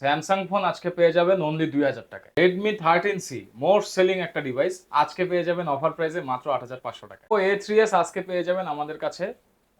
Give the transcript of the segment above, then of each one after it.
Samsung phone আজকে পেয়ে যাবেন অনলি দুই হাজার টাকা Redmi thirteen C most selling একটা ডিভাইস আজকে পেয়ে যাবেন অফার প্রাইসে মাত্র আট হাজার পাঁচশো টাকা ও এ থ্রি এস আজকে পেয়ে যাবেন আমাদের কাছে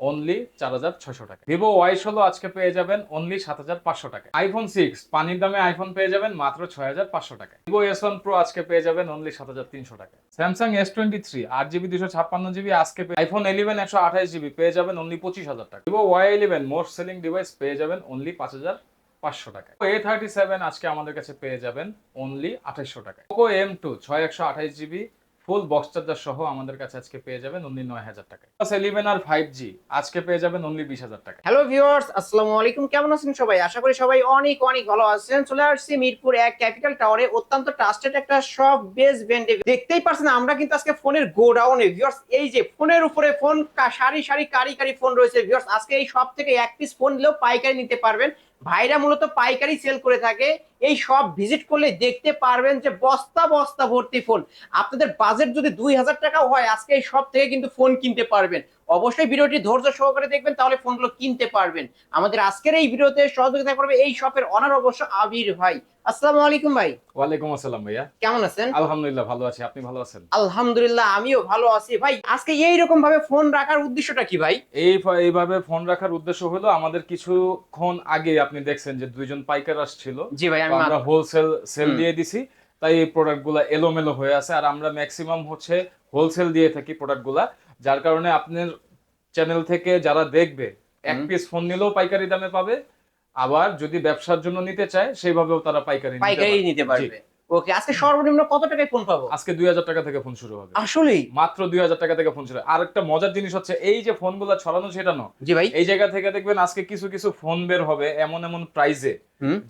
অনলি চার হাজার ছয়শো টাকা ভিভো ওয়াই ষোলো আজকে পেয়ে যাবেন অনলি সাত হাজার পাঁচশো টাকা আইফোন সিক্স পানির দামে আইফোন পেয়ে যাবেন মাত্র ছয় হাজার পাঁচশো টাকা ভিভো এস ওয়ান প্রো আজকে পেয়ে যাবেন অনলি সাত হাজার তিনশো টাকা স্যামসাং এস টোয়েন্টি থ্রি আট জিবি দুশো ছাপ্পান্ন জিবি আজকে আইফোন ইলেভেন একশো আঠাশ জিবি পেয়ে যাবেন অনলি পঁচিশ হাজার টাকা Vivo Y eleven most selling device পেয়ে যাবেন অনলি পাঁচ হাজার পাঁচশো টাকা এ থার্টি সেভেন আজকে আমাদের কাছে পেয়ে যাবেন অনলি আঠাইশশো টাকা পোকো এম টু ছয় একশো আঠাইশ জিবি ফুল বক্স চার্জার সহ আমাদের কাছে আজকে পেয়ে যাবেন অনলি নয় হাজার টাকা ইলেভেন আর ফাইভ জি আজকে পেয়ে যাবেন অনলি বিশ হাজার টাকা হ্যালো ভিউয়ার্স আসসালামু আলাইকুম। কেমন আছেন সবাই? আশা করি সবাই অনেক অনেক ভালো আছেন। চলে আসছি মিরপুর এক ক্যাপিটাল টাওয়ারে অত্যন্ত ট্রাস্টেড একটা সব বেস ব্র্যান্ডে দেখতেই পারছেন, আমরা কিন্তু আজকে ফোনের গোডাউনে ভিউয়ার্স এই যে ফোনের উপরে ফোন সারি সারি, কারি কারি ফোন রয়েছে ভিউয়ার্স আজকে এই সব থেকে এক পিস ফোন নিলেও পাইকারি নিতে পারবেন। ভাইরা মূলত পাইকারি সেল করে থাকে। এই সব ভিজিট করলে দেখতে পারবেন যে বস্তা বস্তা ভর্তি ফোন আপনাদের বাজেট যদি দুই হাজার টাকাও হয় আজকে এই সব থেকে কিন্তু ফোন কিনতে পারবেন। অবশ্যই ভিডিওটি ধৈর্য সহকারে দেখবেন তাহলে ফোনগুলো কিনতে পারবেন। আমাদের আজকের এই ভিডিওতে সহযোগিতা করবে এই শপের অনার অবশ্য আবির ভাই। আসসালামু আলাইকুম ভাই। ওয়ালাইকুম আসসালাম ভাইয়া। কেমন আছেন? আলহামদুলিল্লাহ ভালো আছি। আপনি ভালো আছেন? আলহামদুলিল্লাহ আমিও ভালো আছি। ভাই আজকে এই রকম ভাবে ফোন রাখার উদ্দেশ্যটা কি ভাই? এই এইভাবে ফোন রাখার উদ্দেশ্য হলো আমাদের কিছুক্ষণ আগে আপনি দেখছেন যে দুইজন পাইকার আসছিল। জি ভাই আমরা হোলসেল সেল দিয়ে দিছি তাই এই প্রোডাক্টগুলো এলোমেলো হয়ে আছে আর আমরা ম্যাক্সিমাম হচ্ছে হোলসেল দিয়ে থাকি প্রোডাক্টগুলা যার কারণে আপনার চ্যানেল থেকে যারা দেখবে এক পিস ফোন নিলেও পাইকারি দামে পাবে আবার যদি ব্যবসার জন্য নিতে চায় সেইভাবেও তারা পাইকারি পাইকারি নিতে পারবে। ওকে আজকে সর্বনিম্ন কত টাকায় ফোন পাবো? আজকে দুই হাজার টাকা থেকে ফোন শুরু হবে। আসলেই? মাত্র দুই হাজার টাকা থেকে ফোন শুরু আর একটা মজার জিনিস হচ্ছে এই যে ফোনগুলো ছড়ানো সেটানো জি ভাই। এই জায়গা থেকে দেখবেন আজকে কিছু কিছু ফোন বের হবে এমন এমন প্রাইজে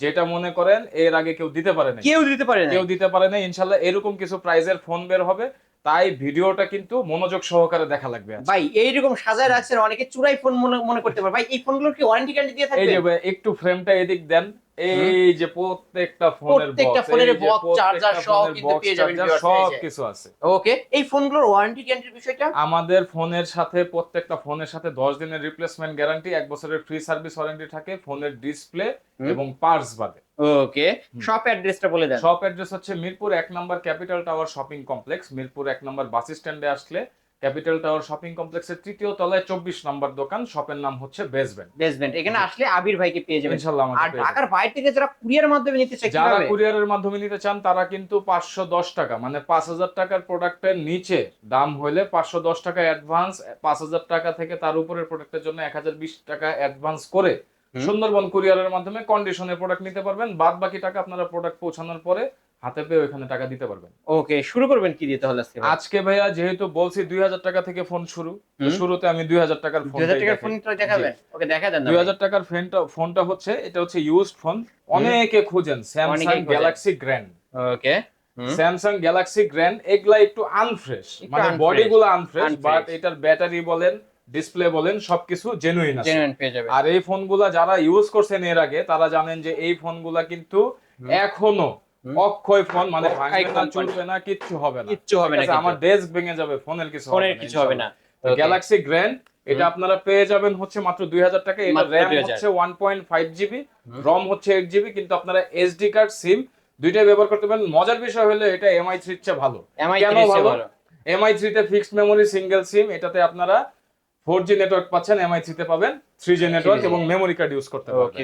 যেটা মনে করেন এর আগে কেউ দিতে পারে না কেউ দিতে পারে না কেউ দিতে পারে না ইনশাল্লাহ এরকম কিছু প্রাইজের ফোন বের হবে। তাই ভিডিওটা কিন্তু মনোযোগ সহকারে দেখা লাগবে ভাই এইরকম সাজায় রাখছেন অনেকে চুরাই ফোন মনে করতে পারে। ভাই এই ফোনগুলোর কি ওয়ারেন্টি গ্যারান্টি দিয়ে এই থাকবে? যে ভাই, একটু ফ্রেমটা এদিক দেন। এই যে প্রত্যেকটা ফোনের প্রত্যেকটা ফোনের box, charger সহ কিন্তু পেয়ে যাবেন সব কিছু আছে। ওকে এই ফোনগুলোর ওয়ারেন্টি গ্যারান্টির বিষয়টা? আমাদের ফোনের সাথে প্রত্যেকটা ফোনের সাথে দশ দিনের রিপ্লেসমেন্ট গ্যারান্টি এক বছরের ফ্রি সার্ভিস ওয়ারেন্টি থাকে ফোনের ডিসপ্লে এবং পার্টস বাদে। ওকে শপ অ্যাড্রেসটা বলে দেন। শপ অ্যাড্রেস হচ্ছে মিরপুর এক number capital tower shopping complex Mirpur এক নম্বর বাস স্ট্যান্ডে আসলে ক্যাপিটাল টাওয়ার শপিং কমপ্লেক্সের তৃতীয় তলায় চব্বিশ নম্বর দোকান। শপের নাম হচ্ছে বেসবেন্ট বেসমেন্ট এখানে আসলে আবির ভাইকে পেয়ে যাবেন। ইনশাল্লাহ আর ঢাকার বাইরে থেকে যারা কুরিয়ার মাধ্যমে নিতে চায় যারা কুরিয়ারের মাধ্যমে নিতে চান তারা কিন্তু পাঁচশো দশ টাকা মানে পাঁচ হাজার টাকার প্রোডাক্টের নিচে দাম হইলে পাঁচশো দশ টাকা অ্যাডভান্স পাঁচ হাজার টাকা থেকে তার উপরের প্রোডাক্টের জন্য এক হাজার বিশ টাকা অ্যাডভান্স করে। সুন্দরবন কুরিয়ারের মাধ্যমে কন্ডিশনের প্রোডাক্ট নিতে পারবেন। বাদ বাকি টাকা আপনারা প্রোডাক্ট পৌঁছানোর পরে হাতে পেয়ে ওইখানে টাকা দিতে পারবেন। ওকে শুরু করবেন কি দিয়ে তাহলে আজকে আজকে ভাইয়া যেহেতু বলছি দুই হাজার টাকা থেকে ফোন শুরু শুরুতে আমি দুই হাজার টাকার ফোন 2000 টাকার ফোনটা দেখাবেন। ওকে দেখা দেন না দুই। হাজার টাকার ফোনটা ফোনটা হচ্ছে এটা হচ্ছে ইউজড ফোন অনেকে খুঁজেন Samsung Galaxy Grand okay Samsung Galaxy Grand এগুলা একটু আনফ্রেশ মানে বডি গুলো আনফ্রেশ বাট এটার ব্যাটারি বলেন ডিসপ্লে বলেন সবকিছু জেনুইন আছে। আর এই ফোনগুলা যারা ইউজ করছেন এর আগে তারা জানেন যে এই ফোনগুলা কিন্তু এখনও। অক্ষয় ফোন মানে ভাঙবে না। চলবে না কিচ্ছু হবে না। কিচ্ছু হবে না আমার ডেস্ক ভেঙে যাবে ফোনের কিছু ফোনের কিছু হবে না। গ্যালাক্সি গ্র্যান্ড এটা আপনারা পেয়ে যাবেন হচ্ছে মাত্র দুই হাজার টাকা। এটা র্যাম হচ্ছে one point five GB. ROM হচ্ছে এইট জিবি কিন্তু আপনারা এসডি কার্ড সিম দুইটাই ব্যবহার করতে পারেন। মজার বিষয় হলো এটা এমআই থ্রির চেয়ে ভালো। এমআই কেন ভালো? এমআই থ্রিতে ফিক্সড মেমোরি সিঙ্গেল সিম এটাতে আপনারা ফোর জি নেটওয়ার্ক পাচ্ছেন এমআই থ্রিতে পাবেন থ্রি জি নেটওয়ার্ক 3G এবং মেমোরি কার্ড ইউজ করতে পারবেন।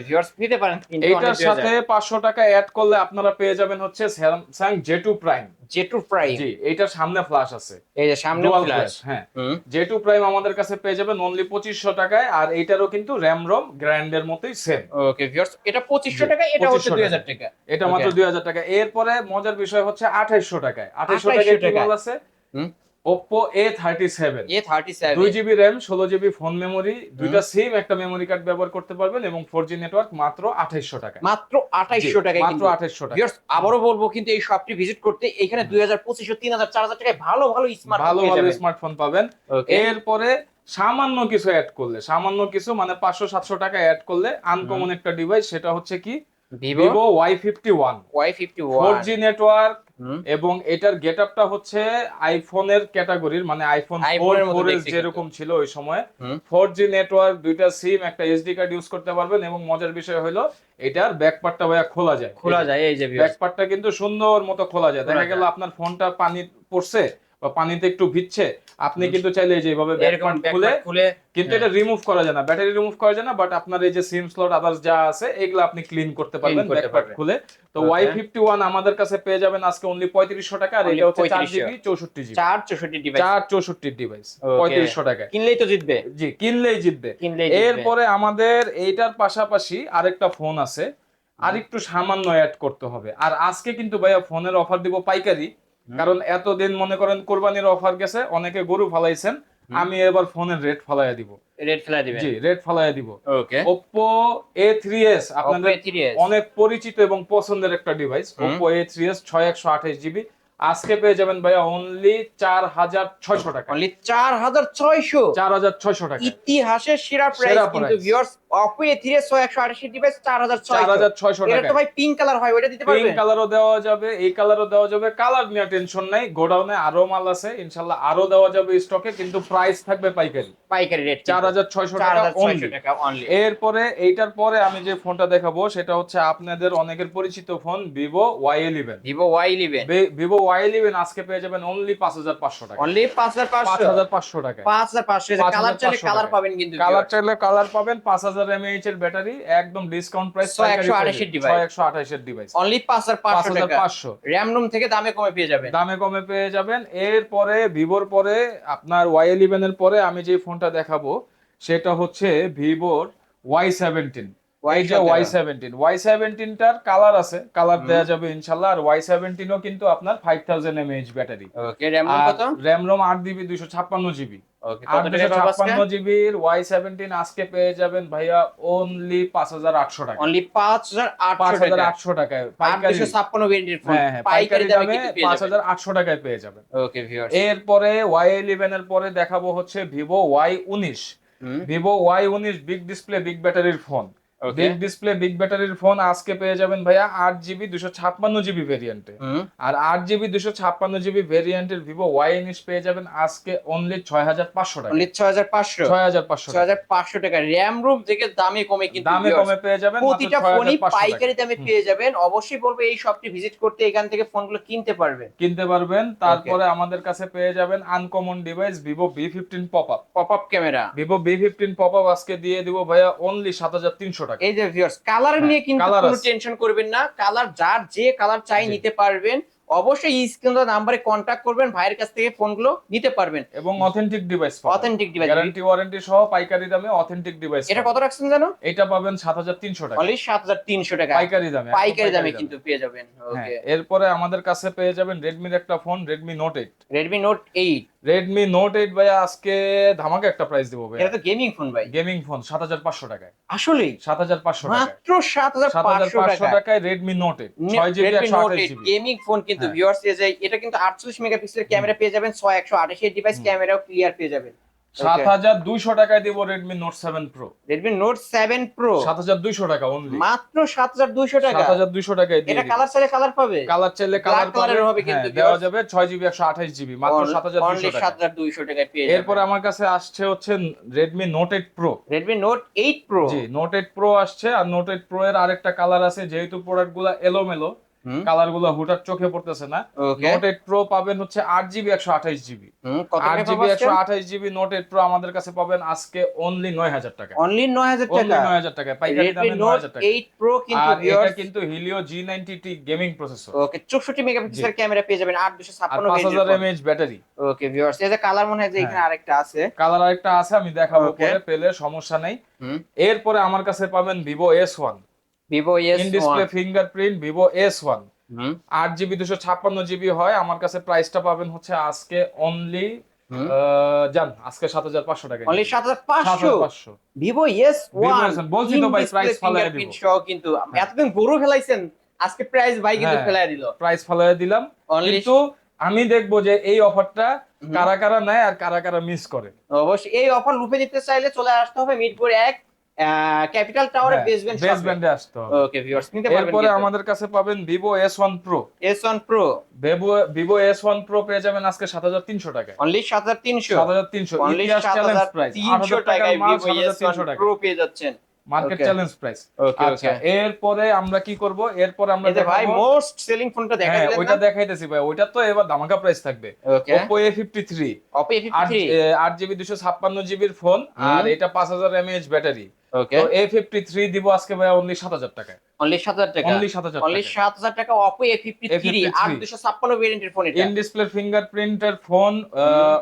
নিতে পারেন এইটার সাথে পাঁচশো টাকা অ্যাড করলে আপনারা পেয়ে যাবেন হচ্ছে Samsung J two prime J two prime G এইটার সামনে ফ্ল্যাশ আছে। এই যে সামনে ফ্ল্যাশ হ্যাঁ। জে টু প্রাইম আমাদের কাছে পেয়ে যাবেন অনলি পঁচিশশো টাকায় আর এইটারও কিন্তু র্যাম রম গ্র্যান্ডের মতোই সেম ওকে ভিউয়ার্স এটা 2500 জি, টাকা এটা হচ্ছে 2500 2000 টাকা। এটা মাত্র. দুই হাজার টাকা এরপরে মজার বিষয় হচ্ছে আঠাইশশো টাকায়। আঠাইশশো 2800 টাকায় কি আছে? হুম। Oppo A thirty seven A 37 দুই জিবি র্যাম ষোলো জিবি ফোন মেমোরি দুইটা সিম একটা মেমোরি কার্ড ব্যবহার করতে পারবেন এবং ফোর জি নেটওয়ার্ক মাত্র আঠাইশশো টাকা মাত্র 2800 টাকায় মাত্র কিন্তু। আঠাইশশো টাকা ভিউয়ার্স আবারও বলব কিন্তু এই শপটি ভিজিট করতে এখানে 2025 3000 4000 টাকায় ভালো ভালো স্মার্ট ভালো ভালো স্মার্টফোন পাবেন। এরপরে সামান্য কিছু অ্যাড করলে সামান্য কিছু মানে পাঁচশো সাতশো টাকা অ্যাড করলে আনকমন একটা ডিভাইস সেটা হচ্ছে কি? Vivo Y fifty one Y fifty four one G network এবং এটার গেট আপটা হচ্ছে আইফোনের ক্যাটাগরির মানে আইফোন ফোর যেরকম ছিল ওই সময়। ফোর জি নেটওয়ার্ক দুইটা সিম একটা এসডি কার্ড ইউজ করতে পারবেন এবং মজার বিষয় হলো এটার ব্যাক পার্টটা ভাইয়া খোলা যায়। খোলা যায় এই যে ব্যাক পার্টটা কিন্তু সুন্দর মতো খোলা যায়। দেখা গেল আপনার ফোনটা পানি পড়ছে বা পানিতে একটু ভিজছে আপনি কিন্তু চাইলে এই যে back খুলে খুলে কিন্তু হ্যাঁ। এটা রিমুভ করা যায় না। ব্যাটারি রিমুভ করা যায় না বাট আপনার এই যে সিম স্লট আদার্স যা আছে এগুলো আপনি ক্লিন করতে পারবেন করতে ব্যাক পার্ট পারবেন। খুলে। তো. ওয়াই ফিফটি ওয়ান আমাদের কাছে পেয়ে যাবেন আজকে অনলি পঁয়ত্রিশশো টাকা আর এটা হচ্ছে চার 3500 জিবি চৌষট্টি জিবি চার চৌষট্টি ডিভাইস চার চৌষট্টির ডিভাইস. পঁয়ত্রিশশো টাকায়। কিনলেই তো জিতবে। জি কিনলেই জিতবে। এরপরে আমাদের এইটার পাশাপাশি আরেকটা ফোন আছে আর একটু সামান্য অ্যাড করতে হবে। আর আজকে কিন্তু ভাইয়া ফোনের অফার দিব পাইকারি। কারণ এতদিন মনে করেন কোরবানির অফার গেছে অনেকে গরু ফালাইছেন আমি এবার ফোনের রেট ফালাইয়া দিব। রেড ফেলা দিবেন? জি রেট ফালাইয়া দিব। ওকে। Oppo A3s আপনাদের অনেক পরিচিত এবং পছন্দের একটা ডিভাইস। Oppo A3s ছয় একশো আঠাশ জিবি আজকে পেয়ে যাবেন ভাইয়া অনলি চার হাজার ছয়শো টাকা। অনলি চার হাজার ছয়শো? চার হাজার ছয়শো টাকা। ইতিহাসের সেরা প্রাইস কিন্তু ভিউয়ার্স অপো এ থ্রি ছয় একশো ডিভাইস চার হাজার ছয় হাজার ছয়শো টাকা তো ভাই পিঙ্ক কালার হয় ওটা দিতে পিঙ্ক কালারও দেওয়া যাবে এই কালারও দেওয়া যাবে। কালার নিয়ে টেনশন নাই গোডাউনে আরও মাল আছে ইনশাল্লাহ আরও দেওয়া যাবে স্টকে কিন্তু প্রাইস থাকবে পাইকারি। পাইকারি রেট চার হাজার ছয়শো চার টাকা। টাকা অনলি এরপরে এইটার পরে আমি যে ফোনটা দেখাবো সেটা হচ্ছে আপনাদের অনেকের পরিচিত phone Vivo Y eleven Vivo Y eleven Vivo Y eleven আজকে পেয়ে যাবেন অনলি পাঁচ হাজার পাঁচশো টাকা। অনলি পাঁচ হাজার পাঁচ পাঁচশো টাকা পাঁচ হাজার পাঁচশো। 5,500 কালার চাইলে কালার টাকা। পাবেন কিন্তু কালার চাইলে কালার পাবেন পাঁচ হাজার এমএইচ এর ব্যাটারি একদম ডিসকাউন্ট প্রাইস 128 এর ডিভাইস একশো আঠাশের ডিভাইস অনলি পাঁচ হাজার পাঁচশো। টাকা পাঁচশো থেকে দামে কমে পেয়ে যাবেন। দামে কমে পেয়ে যাবেন। এরপরে ভিভোর পরে আপনার ওয়াই ইলেভেন এর পরে আমি যে ফোনটা দেখাবো সেটা হচ্ছে ভিভোর ওয়াই সেভেন্টিন এই যে ওয়াই সেভেন্টিন ওয়াই সেভেন্টিনটার কালার আছে। কালার দেওয়া যাবে ইনশাল্লাহ। আর ওয়াই সেভেন্টিনও কিন্তু আপনার five thousand mAh battery. RAM ROM আট জিবি দুইশো ছাপ্পান্ন জিবি ছাপ্পান্ন জিবির ওয়াই সেভেন্টিন আজকে পেয়ে যাবেন ভাইয়া অনলি পাঁচ হাজার আটশো টাকা। অনলি পাঁচ হাজার পাঁচ হাজার আটশো টাকায়। পাইকারি। ছাপ্পান্ন হ্যাঁ হ্যাঁ পাইকারি দামে পাঁচ হাজার আটশো টাকায় পেয়ে যাবেন। ওকে এরপরে ওয়াই ইলেভেন এর পরে দেখাবো হচ্ছে ভিভো ওয়াই উনিশ। ভিভো ওয়াই উনিশ বিগ ডিসপ্লে বিগ ব্যাটারির ফোন বিগ ডিসপ্লে বিগ ব্যাটারির ফোন আজকে পেয়ে যাবেন ভাইয়া আট জিবি দুশো ছাপ্পান্ন জিবি ভেরিয়েন্টে আর আট জিবি দুশো ছাপ্পান্ন জিবি ভেরিয়েন্টের ভিভো ওয়াই উনিশ পেয়ে যাবেন আজকে অনলি ছয় হাজার পাঁচশো টাকা। অনলি ছয় হাজার পাঁচশো? ছয় হাজার পাঁচশো ছয় হাজার পাঁচশো টাকা। র্যাম রুম থেকে দামে কমে কিন্তু দামে কমে পেয়ে যাবেন প্রতিটা ফোনই পাইকারি দামে পেয়ে যাবেন। অবশ্যই বলব এই শপটি ভিজিট করতে এখান থেকে ফোনগুলো কিনতে পারবেন। কিনতে পারবেন। তারপরে আমাদের কাছে পেয়ে যাবেন uncommon device Vivo V fifteen pop up pop up camera Vivo V fifteen pop up আজকে দিয়ে দিব ভাইয়া অনলি সাত হাজার তিনশো টাকা। এই যে ভিউয়ার্স কালার নিয়ে কিন্তু কোনো টেনশন করবেন না। কালার যার যে কালার চাই নিতে পারবেন। অবশ্যই স্ক্রিন নাম্বারে কন্ট্যাক্ট করবেন ভাইয়ের কাছ থেকে ফোনগুলো নিতে পারবেন। এবং authentic device authentic device guarantee warranty সহ পাইকারি দামে অথেন্টিক ডিভাইস এটা কত রাখছেন জানো? এটা পাবেন সাত হাজার তিনশো টাকা। অনলি সাত হাজার তিনশো টাকা। পাইকারি দামে পাইকারি দামে কিন্তু পেয়ে যাবেন। হ্যাঁ, ওকে এরপরে আমাদের কাছে পেয়ে যাবেন রেডমির একটা phone Redmi Note eight Redmi Note eight Redmi Note eight ভাই আজকে ধামাকা একটা প্রাইস দিব ভাই এটা তো গেমিং ফোন ভাই। গেমিং ফোন সাত হাজার পাঁচশো টাকায়। আসলেই? সাত হাজার পাঁচশো মাত্র সাত হাজার পাঁচশো পাঁচশো টাকা টাকায় রেডমি নোট এইট ছয় জিবি Redmi একশো Note আঠাশ 8 জিবি গেমিং ফোন কিন্তু হ্যাঁ। ভিউয়ার্স যায়। এটা কিন্তু আটচল্লিশ মেগাপিক্সেলের ক্যামেরা পেয়ে যাবেন ছয় একশো আঠাশের ডিভাইস ক্যামেরাও ক্লিয়ার পেয়ে যাবেন। সাত হাজার দুইশো টাকায় দিব Redmi Note seven Pro Redmi Note seven Pro সাত হাজার দুইশো টাকা অনলি মাত্র সাত হাজার দুইশো টাকা? সাত হাজার দুইশো টাকায় দিয়ে এটা কালার চাইলে কালার পাবে? কালার চাইলে কালার হবে কিন্তু, দেওয়া যাবে ছয় জিবি একশো আঠাশ জিবি মাত্র সাত হাজার দুইশো সাত টাকা হাজার দুইশো টাকায় পেয়ে এরপরে আমার কাছে আসছে হচ্ছে Redmi Note eight Pro Redmi Note eight Pro G Note eight Pro আসছে আর নোট এইট প্রো এর আরেকটা কালার আছে যেহেতু প্রোডাক্টগুলা এলোমেলো কালারগুলো হুটার চোখে পড়তেছে না। নোট এইট প্রো পাবেন হচ্ছে আট জিবি একশো আঠাইশ জিবি আট জিবি একশো আঠাইশ জিবি নোট এইট প্রো আমাদের কাছে পাবেন আজকে অনলি নয় হাজার টাকা। অনলি নয় হাজার টাকা? নয় হাজার টাকা পাইকারি দামে নয় হাজার টাকা। এইট প্রো কিন্তু এটা কিন্তু Helio G ninety T gaming processor okay চৌষট্টি মেগাপিক্সেলের ক্যামেরা পেয়ে যাবেন আট দুশো ছাপ্পান্ন পাঁচ হাজার এমএইচ ব্যাটারি। ওকে ভিউয়ার্স এই যে কালার মনে হয় যে হ্যাঁ। এখানে আরেকটা আছে। কালার আরেকটা আছে আমি দেখাবো পরে পেলে সমস্যা নেই। এরপরে আমার কাছে পাবেন Vivo S one Vivo S in display fingerprint Vivo S one আট জিবি দুশো ছাপ্পান্ন জিবি হয়। আমার কাছে প্রাইসটা পাবেন হচ্ছে আজকে অনলি জান আজকে সাত হাজার পাঁচশো টাকা অনলি সাত হাজার পাঁচশো? পাঁচশো। ভিভো এস ওয়ান S1, বলছি তো ভাই, price ফালাইয়া দিব। কিন্তু এতদিন গরু ফেলাইছেন আজকে প্রাইস ভাই কিন্তু হ্যাঁ। ফেলাই দিল। প্রাইস ফালাই দিলাম। কিন্তু আমি দেখব যে এই অফারটা কারা কারা নেয় আর কারা কারা মিস করে। অবশ্যই এই অফার লুপে দিতে চাইলে চলে আসতে হবে মিরপুর এক ক্যাপিটাল বেসমেন্ট বেসমেন্টে আসতে ওকে ভিউয়ার্স নিতে পারবেন এরপরে আমাদের কাছে পাবেন Vivo S one Pro S1 Pro Vivo Vivo S one Pro পেয়ে যাবেন আজকে সাত হাজার তিনশো টাকায়। অনলি 7300 সাত হাজার তিনশো। অনলি ইতিহাস চ্যালেঞ্জ প্রাইস আট 7300 টাকায় মাল Vivo সাত হাজার তিনশো S1 Pro পেয়ে যাচ্ছেন। মার্কেট চ্যালেঞ্জ প্রাইস ওকে আচ্ছা এরপরে আমরা কি করব? এরপরে আমরা ভাই মোস্ট সেলিং ফোনটা দেখা দিলেন ওইটা দেখাইতেছি ভাই। ওইটা তো এবার ধামাকা প্রাইস থাকবে। Oppo A53 Oppo আট A53 আট জিবি দুশো ছাপ্পান্ন জিবির ফোন আর এটা পাঁচ হাজার mAh battery okay A fifty three দিব আজকে ভাই অনলি সাত হাজার টাকায়। অনলি 7000 টাকা? অনলি সাত হাজার অনলি 7000 টাকা Oppo A53 A53 আর 256 ভেরিয়েন্টের phone in display ফিঙ্গারপ্রিন্টের phone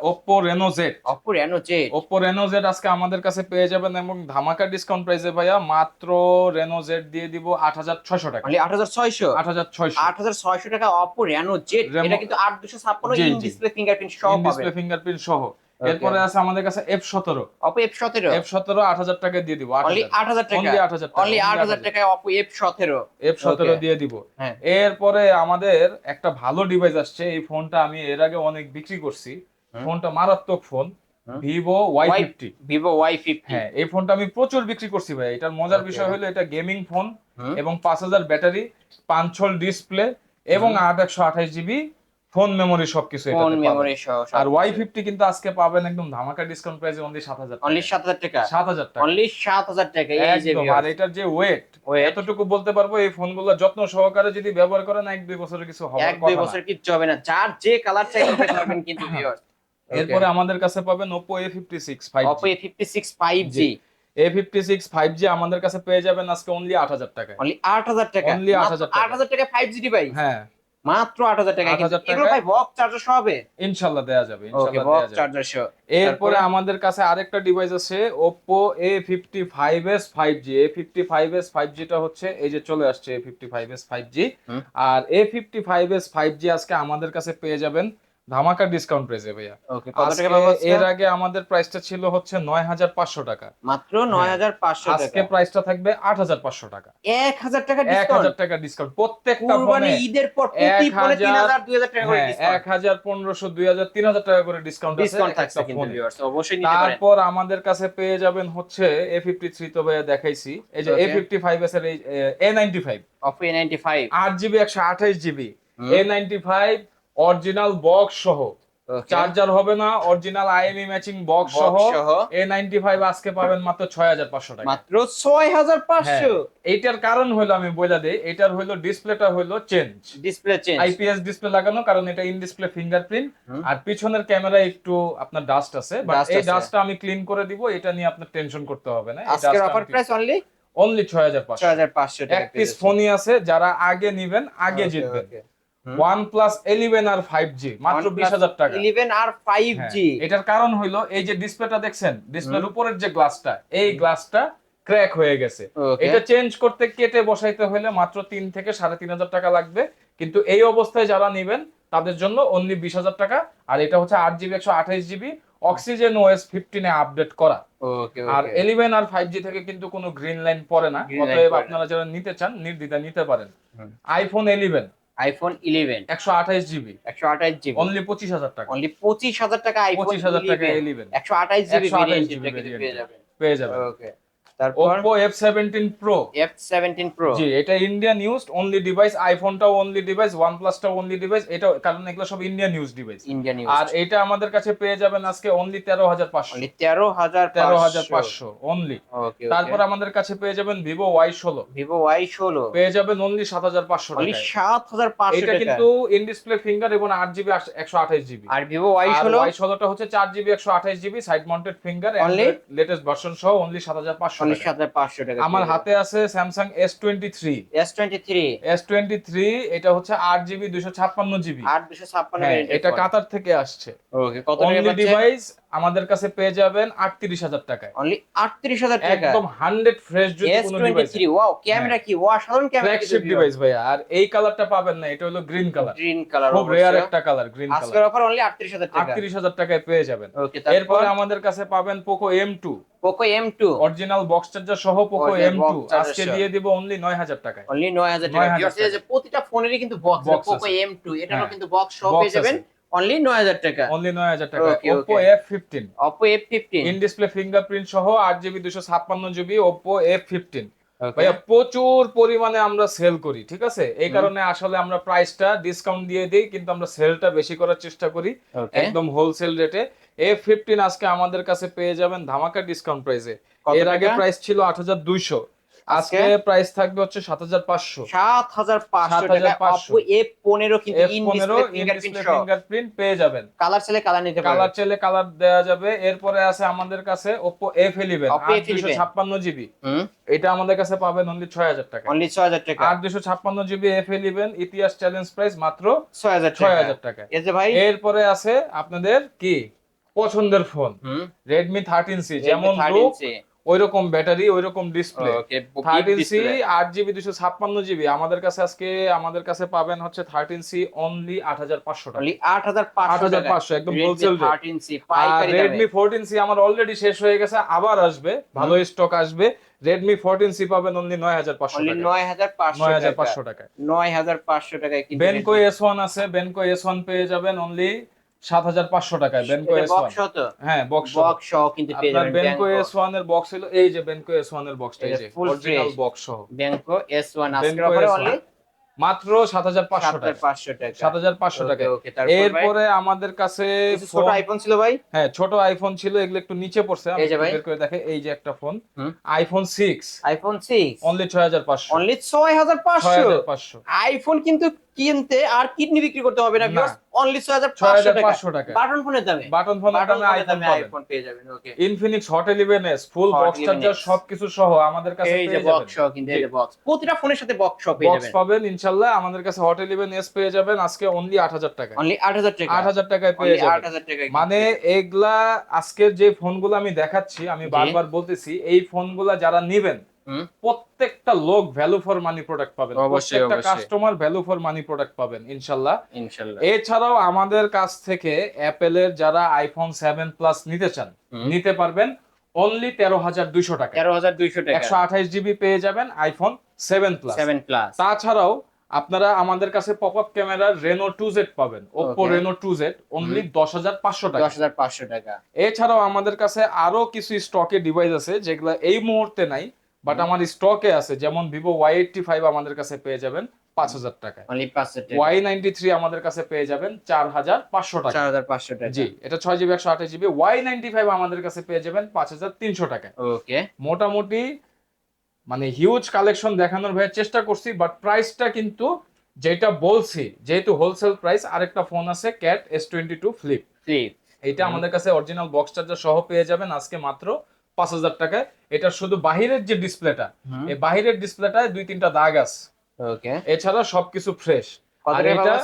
Oppo Reno Z Oppo Reno Z Oppo Reno Z আজকে আমাদের কাছে পেয়ে যাবেন এবং ধামাকা ডিসকাউন্ট প্রাইসে ভাইয়া মাত্র রেনো জেড দিয়ে দিব আট হাজার ছয়শো টাকা। অনলি 8600 আট হাজার ছয়শো। 8600 টাকা Oppo Reno Z Remo- এটা কিন্তু 8256 G, in G. Display fingerprint সহ ইন ডিসপ্লে ফিঙ্গারপ্রিন্ট সহ। এরপরে আছে আমাদের কাছে এফ সতেরো। Oppo F17 এফ সতেরো আট হাজার টাকা দিয়ে দিব আট হাজার। টাকা? আট হাজার অনলি 8000 টাকায় Oppo F17 এফ সতেরো Okay. দিয়ে দিব। হ্যাঁ। এরপরে আমাদের একটা ভালো ডিভাইস আসছে এই ফোনটা আমি এর আগে অনেক বিক্রি করছি। ফোনটা মারাত্মক phone Vivo Y fifty Vivo Y50 হ্যাঁ এই ফোনটা আমি প্রচুর বিক্রি করছি ভাই এটার মজার বিষয় হলো এটা গেমিং ফোন এবং পাঁচ হাজার ব্যাটারি পাঁচ ডিসপ্লে এবং আট একশো আঠাশ জিবি ফোন মেমোরি সবকিছু ফোন পাবেন। মেমোরি সহ আর ওয়াই ফিফটি কিন্তু আজকে পাবেন একদম ধামাকা ডিসকাউন্ট প্রাইসে অনলি সাত হাজার অনলি 7000 টাকা? সাত হাজার টাকা। অনলি 7000 টাকা এই যে আর এটার যে ওয়েট এতটুকু বলতে পারব এই ফোনগুলো যত্ন সহকারে যদি ব্যবহার করেন এক দুই বছরের কিছু হবে এক দুই বছর কিচ্ছু হবে না। যার যে কালার চাই নিতে পারবেন কিন্তু ভিউয়ার্স এরপরে আমাদের কাছে পাবেন Oppo A56 5G Oppo A56 5G জি। A56 5G আমাদের কাছে পেয়ে যাবেন আজকে অনলি 8000 টাকায়। অনলি 8000 টাকা। Only 8000 টাকা। 8000 টাকা 5G ডিভাইস হ্যাঁ। মাত্র 8000 টাকা 8000 টাকায়। এগুলো ভাই বক চার্জার সহ হবে? ইনশাআল্লাহ দেয়া যাবে ইনশাআল্লাহ দেয়া যাবে। চার্জার সহ। এরপরে? আমাদের কাছে আরেকটা ডিভাইস আছে Oppo A55s 5G A55s 5G টা হচ্ছে এই যে চলে আসছে A55s 5G আর A55s 5G আজকে আমাদের কাছে পেয়ে যাবেন ধামাকা ডিসকাউন্ট প্রাইসে ভাইয়া। টাকা এর আগে আমাদের প্রাইসটা ছিল হচ্ছে 9500 টাকা। মাত্র 9500 আজকে প্রাইসটা থাকবে 8500 টাকা। 1000 টাকা এক ডিসকাউন্ট হাজার টাকা ডিসকাউন্ট প্রত্যেকটা ফোনে ঈদের পর প্রতি ফোনে 1000 3000 2000 টাকা করে হ্যাঁ, ডিসকাউন্ট এক হাজার পনেরোশো দুই হাজার তিন হাজার টাকা করে ডিসকাউন্ট ডিসকাউন্ট থাকছে অবশ্যই নিতে পারেন। তারপর আমাদের কাছে পেয়ে যাবেন হচ্ছে এ ফিফটি থ্রি তো ভাইয়া দেখাইছি। এই যে. এ ফিফটি ফাইভ এস এর A ninety five Oppo A95 আট জিবি একশো আঠাইশ GB. A ninety five original box সহ। চার্জার হবে না অরিজিনাল আইএমই ম্যাচিং বক্স সহ। এ নাইনটি ফাইভ আজকে পাবেন মাত্র ছয় হাজার পাঁচশো টাকা। মাত্র 6500 হ্যাঁ, এইটার কারণ হলো আমি বলে দেই এটার হলো ডিসপ্লেটা হলো change display change IPS display লাগানো কারণ এটা ইন ডিসপ্লে ফিঙ্গারপ্রিন্ট আর পিছনের ক্যামেরা একটু আপনার ডাস্ট আছে বাট এই। ডাস্টটা আমি ক্লিন করে দিব এটা নিয়ে আপনার টেনশন করতে হবে না। আজকের অফার প্রাইস অনলি অনলি 6500 6500 টাকা এক পিস ফোনই আছে যারা আগে নিবেন আগে জিতবেন। OnePlus 11 আর 5G মাত্র 20000 টাকা। 11 আর হ্যাঁ, 5G এটার কারণ হইল এই যে ডিসপ্লেটা দেখছেন ডিসপ্লের উপরের যে গ্লাসটা এই গ্লাসটা ক্র্যাক হয়ে গেছে। এটা চেঞ্জ করতে কেটে বসাইতে হলে মাত্র তিন থেকে সাড়ে তিন হাজার টাকা লাগবে। কিন্তু এই অবস্থায় যারা নিবেন তাদের জন্য অনলি বিশ হাজার টাকা। আর এটা হচ্ছে আট জিবি একশো আঠাইশ জিবি অক্সিজেন ওএস ফিফটিনে আপডেট করা। আর ইলেভেন আর ফাইভ জি থেকে কিন্তু কোনো গ্রিন লাইন পড়ে না। অতএব আপনারা যারা নিতে চান নির্দ্বিধা নিতে পারেন। আইফোন ইলেভেন আইফোন 11 একশো আঠাইশ জিবি 128 জিবি অনলি পঁচিশ হাজার টাকা। অনলি 25000 টাকা আইফোন পঁচিশ হাজার টাকা ইলেভেন 128 জিবি 128 ভেরিয়েন্ট GB এটা কিন্তু variant। পেয়ে যাবেন। পেয়ে যাবেন। ওকে তারপর F seventeen Pro F17 Pro জি এটা ইন্ডিয়ান ইউজ অনলি ডিভাইস আইফোনটাও অনলি ডিভাইস ওয়ানপ্লাসটাও অনলি ডিভাইস এটা কারণ এগুলো সব Indian use device Indian use আর এটা আমাদের কাছে পেয়ে যাবেন আজকে অনলি তেরো হাজার পাঁচশো। অনলি 13500 তেরো হাজার পাঁচশো অনলি ওকে তারপর আমাদের কাছে পেয়ে যাবেন ওয়াই ষোলো। ভিভো Y16 পেয়ে যাবেন অনলি সাত হাজার পাঁচশো অনলি টাকা 7500 এটা কিন্তু ইন ডিসপ্লে ফিঙ্গার এবং আট জিবি একশো আঠাশ জিবি আর ভিভো আর Y16 ওয়াই ষোলোটা হচ্ছে চার জিবি একশো আঠাশ GB side mounted finger? Latest version সহ অনলি সাত হাজার পাঁচশো অনলি টাকা আমার হাতে আছে Samsung S twenty three S23 S twenty three এটা হচ্ছে আট জিবি দুশো ছাপ্পান্ন জিবি 8256 হ্যাঁ ছাপ্পান্ন এটা কাতার থেকে আসছে। ওকে কত টাকা ডিভাইস আমাদের কাছে পেয়ে যাবেন আটত্রিশ হাজার টাকায়। অনলি 38000 টাকা। একদম হান্ড্রেড ফ্রেশ যদি কোনো ডিভাইস S23 ওয়াও ক্যামেরা কি? ওয়া সাধারণ ক্যামেরা ফ্ল্যাগশিপ ডিভাইস ভাইয়া। আর এই কালারটা পাবেন না এটা হলো গ্রিন কালার গ্রিন কালার খুব রেয়ার একটা কালার গ্রিন আজকের অফার অনলি 38000 টাকা। আটত্রিশ হাজার টাকায় পেয়ে যাবেন। এরপরে আমাদের কাছে পাবেন Poco M two Poco M2 original box charger সহ Poco Original M two charger আজকে দিয়ে দিব অনলি নয় হাজার টাকায়। অনলি 9000 টাকা। 9000 প্রতিটা ফোনেরই কিন্তু বক্স পোকো আছে। M2 এটারও হ্যাঁ। কিন্তু বক্স সহ পেয়ে যাবেন। অনলি নয় হাজার টাকা। অনলি নয় হাজার টাকা। Fifteen Oppo F fifteen in display fingerprint সহ আট জিবি দুশো ছাপ্পান্ন জিবি ওপো এফ ফিফটিন ভাইয়া প্রচুর পরিমাণে আমরা সেল করি ঠিক আছে? এই কারণে আসলে আমরা প্রাইসটা ডিসকাউন্ট দিয়ে দিই কিন্তু আমরা সেলটা বেশি করার চেষ্টা করি একদম হোলসেল রেটে এফ ফিফটিন আজকে আমাদের কাছে পেয়ে যাবেন ধামাকা ডিসকাউন্ট প্রাইসে এর আগে প্রাইস ছিল আট হাজার দুইশো। আজকে? প্রাইস থাকবে হচ্ছে সাত হাজার পাঁচশো। সাত হাজার পাঁচশো টাকা 7,500 অপো এফ পনেরো কিন্তু ইন ফিঙ্গারপ্রিন্ট পেয়ে যাবেন। কালার ছেলে কালার নিতে কালার পারবেন চাইলে কালার দেওয়া যাবে। এরপরে আছে আমাদের কাছে Oppo দুশো F11 ছাপ্পান্ন জিবি। এটা আমাদের কাছে পাবেন অনলি ছয় হাজার টাকা। অনলি ছয় হাজার টাকা। আট দুশো ছাপ্পান্ন জিবি এফ ইলেভেন ইতিহাস চ্যালেঞ্জ প্রাইস মাত্র ছয় হাজার ছয় টাকা হাজার টাকা। এই যে ভাই। এরপরে আছে আপনাদের কি? পছন্দের ফোন রেডমি থার্টিন সি যেমন লুক ওই রকম ব্যাটারি ওই রকম ডিসপ্লে থার্টিন সি আট জিবি দুশো ছাপ্পান্ন জিবি আমাদের কাছে আজকে আমাদের কাছে পাবেন হচ্ছে থার্টিন সি অনলি আট হাজার পাঁচশো টাকা। আট হাজার পাঁচশো 8,500 একদম wholesale rate। থার্টিন সি আর পাইকারি রেডমি ফোরটিন সি আমার অলরেডি শেষ হয়ে গেছে আবার আসবে ভালো স্টক আসবে। রেডমি ফোরটিন সি পাবেন অনলি নয় হাজার পাঁচশো নয় হাজার নয় হাজার পাঁচশো টাকায়। নয় হাজার পাঁচশো টাকায় বেনকো এস ওয়ান আছে বেনকো এস ওয়ান পেয়ে যাবেন অনলি সাত হাজার পাঁচশো টাকায় বেনকো এস ওয়ান হ্যাঁ বক্স বক্স সহ কিন্তু আপনার বেনকো এস ওয়ানের বক্স হলো এই যে বেনকো এস ওয়ানের বক্সটা এই যে অরিজিনাল বক্স সহ। ব্যাংকো এস ওয়ান আজকের অফারে অনলি মাত্র সাত হাজার পাঁচশো সাত টাকা। সাত হাজার পাঁচশো টাকা? এরপরে আমাদের কাছে ছোট আইফোন ছিল ভাই? হ্যাঁ ছোট আইফোন ছিল এগুলো একটু নিচে পড়ছে। বের করে দেখে এই যে একটা phone. IPhone six iPhone six only ছয় হাজার পাঁচশো। অনলি ছয় হাজার পাঁচশো? পাঁচশো। আইফোন কিন্তু কিনতে আর কিডনি বিক্রি করতে হবে না না। অনলি ছয় হাজার ছয় পাঁচশো হাজার টাকা। পাঁচশো টাকা। বাটন ফোনের দামে বাটন ফোনের দামে আইফোন পেয়ে যাবেন okay Infinix Hot eleven S full box charger 11S সবকিছু সহ আমাদের কাছে এই যে বক্স সহ কিন্তু এই যে বক্স প্রতিটা ফোনের সাথে বক্স সহ পেয়ে বক্স যাবেন। পাবেন ইনশাল্লাহ আমাদের কাছে হট ইলেভেন এস পেয়ে যাবেন আজকে অনলি আট হাজার টাকা অনলি আট হাজার টাকা। আট হাজার টাকায় পেয়ে যাবেন। হাজার টাকা মানে এগুলা আজকের যে ফোনগুলো আমি দেখাচ্ছি আমি বারবার বলতেছি এই ফোনগুলা যারা নিবেন। প্রত্যেকটা লোক ভ্যালু ফর মানি প্রোডাক্ট পাবেন। প্রত্যেকটা customer value for money product পাবেন ইনশাল্লাহ। ইনশাল্লাহ। এছাড়াও আমাদের কাছ থেকে অ্যাপেলের যারা আইফোন সেভেন প্লাস নিতে চান নিতে পারবেন অনলি তেরো হাজার দুইশো টাকা। তেরো হাজার দুইশো টাকা। একশো আঠাইশ জিবি পেয়ে যাবেন iPhone seven plus seven plus তাছাড়াও আপনারা আমাদের কাছে পপ আপ ক্যামেরার রেনো টু জেড পাবেন Oppo. Reno two Z only দশ হাজার পাঁচশো টাকা। দশ হাজার পাঁচশো টাকা। এছাড়াও আমাদের কাছে আরও কিছু স্টকে ডিভাইস আছে যেগুলো এই মুহূর্তে নাই। বাট আমার স্টকে আছে যেমন ভিভো ওয়াই এইটটি ফাইভ আমাদের কাছে পেয়ে যাবেন পাঁচ হাজার টাকায়। ওয়াই নাইনটি থ্রি আমাদের কাছে পেয়ে যাবেন চার হাজার পাঁচশো টাকা। চার হাজার পাঁচশো টাকা। জি এটা ছয় জিবি একশো আঠাশ জিবি ওয়াই নাইনটি ফাইভ আমাদের কাছে পেয়ে যাবেন পাঁচ হাজার তিনশো টাকায়। ওকে মোটামুটি মানে হিউজ কালেকশন দেখানোর চেষ্টা করছি বাট প্রাইসটা কিন্তু যেটা বলছি যেহেতু হোলসেল প্রাইস আরেকটা ফোন আছে Cat S twenty two flip এইটা আমাদের কাছে অরিজিনাল বক্স চার্জার সহ পেয়ে যাবেন আজকে মাত্র পাঁচ হাজার টাকায়। এটা শুধু বাহিরের যে ডিসপ্লেটা এই বাহিরের ডিসপ্লেটায় দুই তিনটা দাগ আছে। ওকে। এছাড়া সবকিছু ফ্রেশ আর এটা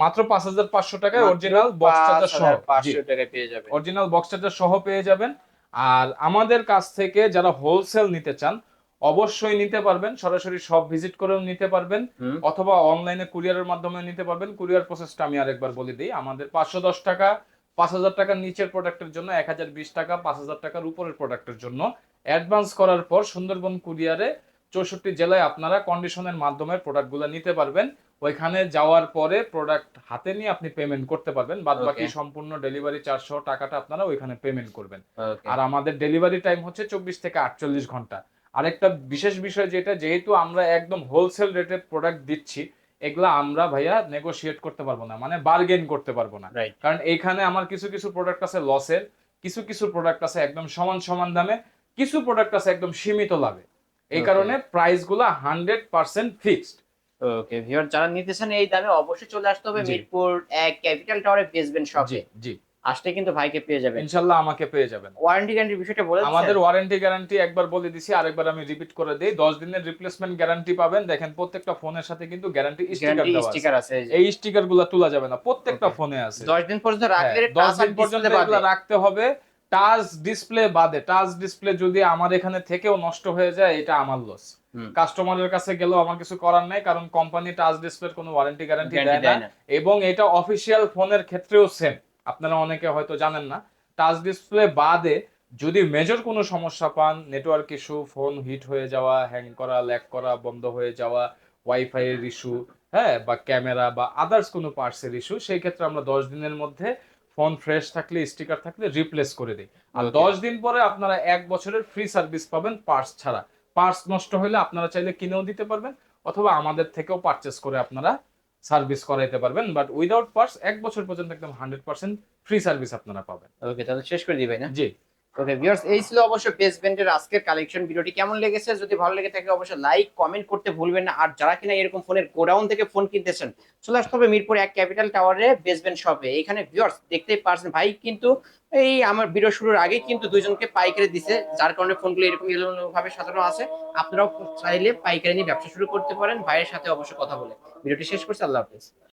মাত্র পাঁচ হাজার পাঁচশো টাকায় অরিজিনাল বক্স চার্জার সহ। পাঁচশো পেয়ে অরিজিনাল বক্স চার্জার সহ পেয়ে যাবেন। আর আমাদের কাছ থেকে যারা হোলসেল নিতে চান অবশ্যই নিতে পারবেন। সরাসরি সব ভিজিট করেও নিতে পারবেন। অথবা অনলাইনে কুরিয়ারের মাধ্যমে নিতে পারবেন। কুরিয়ার প্রসেসটা আমি আরেকবার বলে দিই। আমাদের পাঁচশো দশ টাকা পাঁচ হাজার টাকার নিচের প্রোডাক্টের জন্য এক হাজার বিশ টাকা পাঁচ হাজার টাকার উপরের প্রোডাক্টের জন্য। অ্যাডভান্স করার পর সুন্দরবন কুরিয়ারে চৌষট্টি জেলায় আপনারা কন্ডিশনের মাধ্যমে প্রোডাক্টগুলো নিতে পারবেন। ওইখানে যাওয়ার পরে প্রোডাক্ট হাতে নিয়ে আপনি পেমেন্ট করতে পারবেন। বাদ বাকি সম্পূর্ণ ডেলিভারি চারশো টাকাটা আপনারা ওইখানে পেমেন্ট করবেন। আর আমাদের ডেলিভারি টাইম হচ্ছে চব্বিশ থেকে আটচল্লিশ ঘণ্টা। আরেকটা বিশেষ বিষয় যেটা যেহেতু আমরা একদম হোলসেল রেটে প্রোডাক্ট দিচ্ছি এগুলা আমরা ভাইয়া নেগোশিয়েট করতে পারব না মানে বার্গেন করতে পারব না। কারণ এখানে আমার কিছু কিছু প্রোডাক্ট আছে লসের কিছু কিছু প্রোডাক্ট আছে একদম সমান সমান দামে কিছু প্রোডাক্ট আছে একদম সীমিত লাভে। এই কারণে প্রাইসগুলা hundred percent fixed okay viewer যারা নিতে চান এই দামে অবশ্যই চলে আসতে হবে মিরপুর এক ক্যাপিটাল টাওয়ারে বেসবেন শপে জি। আসলে কিন্তু ভাইকে পেয়ে যাবেন। ইনশাল্লাহ আমাকে পেয়ে যাবেন। ওয়ারেন্টি গ্যারান্টি বিষয়টা বলে আমাদের ওয়ারেন্টি গ্যারান্টি একবার বলে দিছি আরেকবার আমি রিপিট করে দেই। দশ দিনের রিপ্লেসমেন্ট গ্যারান্টি পাবেন। দেখেন প্রত্যেকটা ফোনের সাথে কিন্তু গ্যারান্টি স্টিকার দেওয়া আছে। স্টিকার আছে এই যে। এই স্টিকারগুলা তোলা যাবে না প্রত্যেকটা. ফোনে আছে। দশ দিন পর্যন্ত রাখলে হ্যাঁ, দশ টাচ দিন পর্যন্ত এগুলা রাখতে হবে। টাচ ডিসপ্লে বাদে। টাচ ডিসপ্লে যদি আমার এখানে থেকেও নষ্ট হয়ে যায় এটা আমার লস। কাস্টমারের কাছে গেলেও আমার কিছু করার নাই কারণ কোম্পানি টাচ ডিসপ্লের কোনো ওয়ারেন্টি গ্যারান্টি Guarantee দেয় না। দেয় না। এবং এটা অফিসিয়াল ফোনের ক্ষেত্রেও সেম আপনারা অনেকে হয়তো জানেন না টাচ ডিসপ্লে বাদে যদি মেজর কোনো সমস্যা পান নেটওয়ার্ক ইস্যু ফোন হিট হয়ে যাওয়া হ্যাং করা ল্যাক করা বন্ধ হয়ে যাওয়া ওয়াইফাই এর ইস্যু হ্যাঁ বা ক্যামেরা বা আদার্স কোনো পার্টসের ইস্যু সেই ক্ষেত্রে আমরা দশ দিনের মধ্যে ফোন ফ্রেশ থাকলে স্টিকার থাকলে রিপ্লেস করে দিই। আর দশ দিন পরে আপনারা এক বছরের ফ্রি সার্ভিস পাবেন পার্টস ছাড়া। পার্টস নষ্ট হলে আপনারা চাইলে কিনেও দিতে পারবেন অথবা আমাদের থেকেও পারচেস করে আপনারা সার্ভিস করাইতে পারবেন বাট উইদাউট পার্টস এক বছর পর্যন্ত একদম হান্ড্রেড পার্সেন্ট ফ্রি সার্ভিস আপনারা পাবেন। ওকে তাহলে শেষ করে দিবেন না? জি। ওকে ভিউয়ার্স এই ছিল অবশ্য বেস্ট ব্যান্ডের আজকের কালেকশন ভিডিওটি কেমন লেগেছে? যদি ভালো লেগে থাকে, অবশ্যই লাইক কমেন্ট করতে ভুলবেন না। আর যারা কিনা এরকম ফোনের গোডাউন থেকে ফোন কিনতেছেন, চলে আসতে হবে মিরপুর এক ক্যাপিটাল টাওয়ারে বেস্ট ব্যান্ড শপে এখানে ভিউয়ার্স দেখতেই পারছেন ভাই কিন্তু এই আমার ভিডিও শুরুর আগেই কিন্তু দুইজনকে পাইকারি দিছে, যার কারণে ফোনগুলো এরকম ভাবে সাজানো আছে। আপনারাও চাইলে পাইকারি নিয়ে ব্যবসা শুরু করতে পারেন, ভাইয়ের সাথে অবশ্যই কথা বলে। ভিডিওটি শেষ করছি, আল্লাহ হাফেজ।